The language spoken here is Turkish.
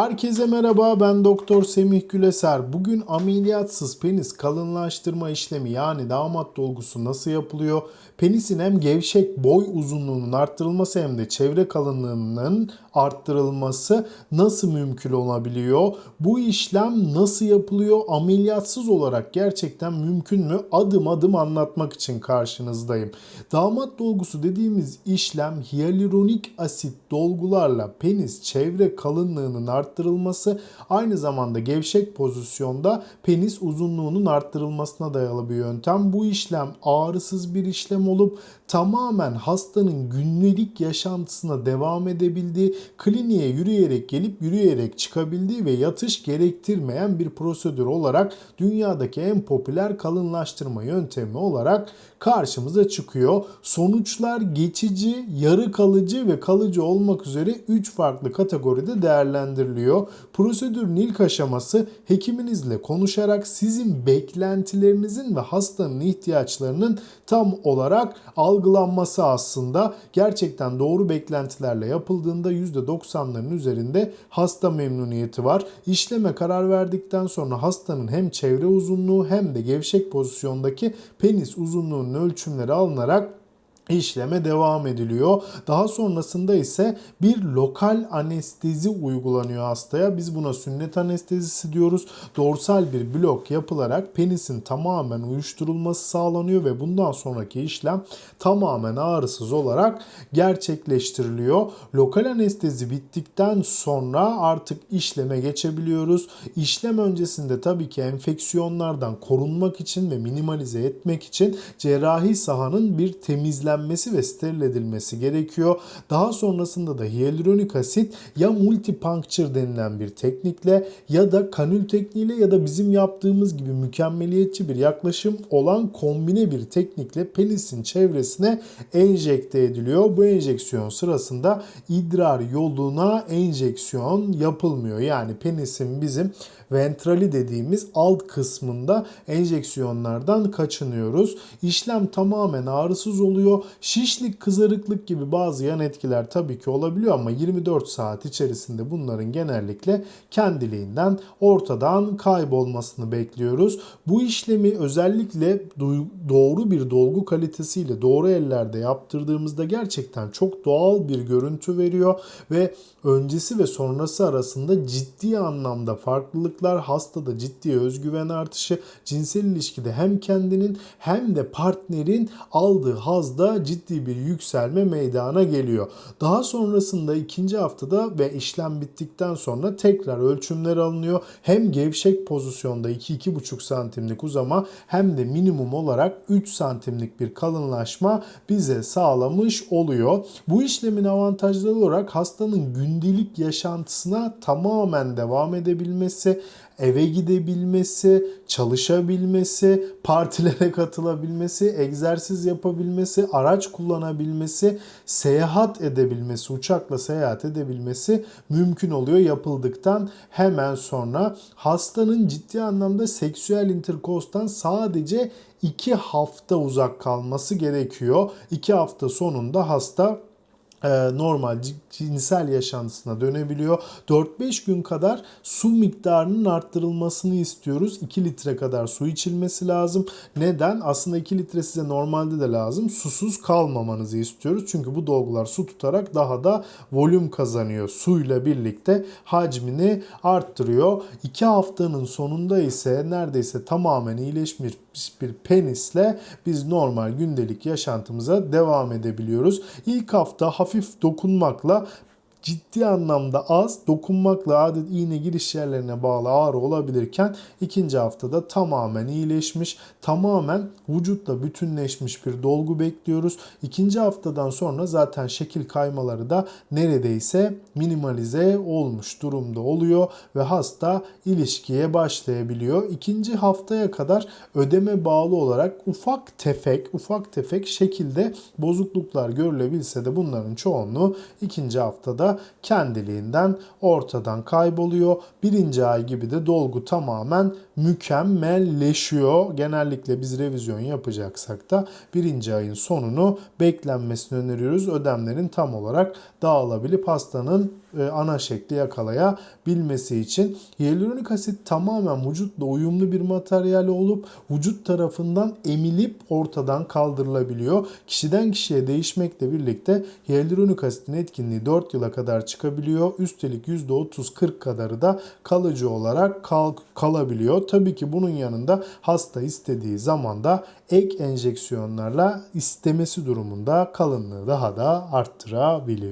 Herkese merhaba ben Doktor Semih Güleser. Bugün ameliyatsız penis kalınlaştırma işlemi yani damat dolgusu nasıl yapılıyor? Penisin hem gevşek boy uzunluğunun arttırılması hem de çevre kalınlığının arttırılması nasıl mümkün olabiliyor? Bu işlem nasıl yapılıyor? Ameliyatsız olarak gerçekten mümkün mü? Adım adım anlatmak için karşınızdayım. Damat dolgusu dediğimiz işlem hyaluronik asit dolgularla penis çevre kalınlığının arttırılması aynı zamanda gevşek pozisyonda penis uzunluğunun arttırılmasına dayalı bir yöntem. Bu işlem ağrısız bir işlem olup tamamen hastanın günlük yaşantısına devam edebildiği, kliniğe yürüyerek gelip yürüyerek çıkabildiği ve yatış gerektirmeyen bir prosedür olarak dünyadaki en popüler kalınlaştırma yöntemi olarak karşımıza çıkıyor. Sonuçlar geçici, yarı kalıcı ve kalıcı olmak üzere 3 farklı kategoride değerlendiriliyor. Prosedürün ilk aşaması hekiminizle konuşarak sizin beklentilerinizin ve hastanın ihtiyaçlarının tam olarak algılanması aslında gerçekten doğru beklentilerle yapıldığında %90'ların üzerinde hasta memnuniyeti var. İşleme karar verdikten sonra hastanın hem çevre uzunluğu hem de gevşek pozisyondaki penis uzunluğunun ölçümleri alınarak işleme devam ediliyor. Daha sonrasında ise bir lokal anestezi uygulanıyor hastaya. Biz buna sünnet anestezisi diyoruz. Dorsal bir blok yapılarak penisin tamamen uyuşturulması sağlanıyor ve bundan sonraki işlem tamamen ağrısız olarak gerçekleştiriliyor. Lokal anestezi bittikten sonra artık işleme geçebiliyoruz. İşlem öncesinde tabii ki enfeksiyonlardan korunmak için ve minimalize etmek için cerrahi sahanın bir temizlenmesi ve steril edilmesi gerekiyor. Daha sonrasında da hyaluronik asit ya multipuncture denilen bir teknikle ya da kanül tekniğiyle ya da bizim yaptığımız gibi mükemmeliyetçi bir yaklaşım olan kombine bir teknikle penisin çevresine enjekte ediliyor. Bu enjeksiyon sırasında idrar yoluna enjeksiyon yapılmıyor. Yani penisin bizim ventrali dediğimiz alt kısmında enjeksiyonlardan kaçınıyoruz. İşlem tamamen ağrısız oluyor. Şişlik, kızarıklık gibi bazı yan etkiler tabii ki olabiliyor ama 24 saat içerisinde bunların genellikle kendiliğinden ortadan kaybolmasını bekliyoruz. Bu işlemi özellikle doğru bir dolgu kalitesiyle doğru ellerde yaptırdığımızda gerçekten çok doğal bir görüntü veriyor ve öncesi ve sonrası arasında ciddi anlamda farklılıklar, hastada ciddi özgüven artışı, cinsel ilişkide hem kendinin hem de partnerin aldığı hazda ciddi bir yükselme meydana geliyor. Daha sonrasında ikinci haftada ve işlem bittikten sonra tekrar ölçümler alınıyor. Hem gevşek pozisyonda 2-2,5 santimlik uzama hem de minimum olarak 3 santimlik bir kalınlaşma bize sağlamış oluyor. Bu işlemin avantajları olarak hastanın gündelik yaşantısına tamamen devam edebilmesi, eve gidebilmesi, çalışabilmesi, partilere katılabilmesi, egzersiz yapabilmesi, araç kullanabilmesi, seyahat edebilmesi, uçakla seyahat edebilmesi mümkün oluyor yapıldıktan hemen sonra. Hastanın ciddi anlamda seksüel interkostan sadece 2 hafta uzak kalması gerekiyor. 2 hafta sonunda hasta normal cinsel yaşantısına dönebiliyor. 4-5 gün kadar su miktarının arttırılmasını istiyoruz. 2 litre kadar su içilmesi lazım. Neden? Aslında 2 litre size normalde de lazım. Susuz kalmamanızı istiyoruz. Çünkü bu dolgular su tutarak daha da volüm kazanıyor. Suyla birlikte hacmini arttırıyor. 2 haftanın sonunda ise neredeyse tamamen iyileşmiş bir penisle biz normal gündelik yaşantımıza devam edebiliyoruz. İlk hafta hafif dokunmakla ciddi anlamda az dokunmakla adet iğne giriş yerlerine bağlı ağrı olabilirken ikinci haftada tamamen iyileşmiş, tamamen vücutla bütünleşmiş bir dolgu bekliyoruz. İkinci haftadan sonra zaten şekil kaymaları da neredeyse minimalize olmuş durumda oluyor ve hasta ilişkiye başlayabiliyor. İkinci haftaya kadar ödeme bağlı olarak ufak tefek, ufak tefek şekilde bozukluklar görülebilse de bunların çoğunluğu ikinci haftada kendiliğinden ortadan kayboluyor. Birinci ay gibi de dolgu tamamen mükemmelleşiyor. Genellikle biz revizyon yapacaksak da birinci ayın sonunu beklenmesini öneriyoruz. Ödemlerin tam olarak dağılabilip hastanın ana şekli yakalayabilmesi için hyaluronik asit tamamen vücutla uyumlu bir materyal olup vücut tarafından emilip ortadan kaldırılabiliyor. Kişiden kişiye değişmekle birlikte hyaluronik asitin etkinliği 4 yıla kadar çıkabiliyor. Üstelik %30-40 kadarı da kalıcı olarak kal kalabiliyor. Tabii ki bunun yanında hasta istediği zaman da ek enjeksiyonlarla istemesi durumunda kalınlığı daha da arttırabiliyor.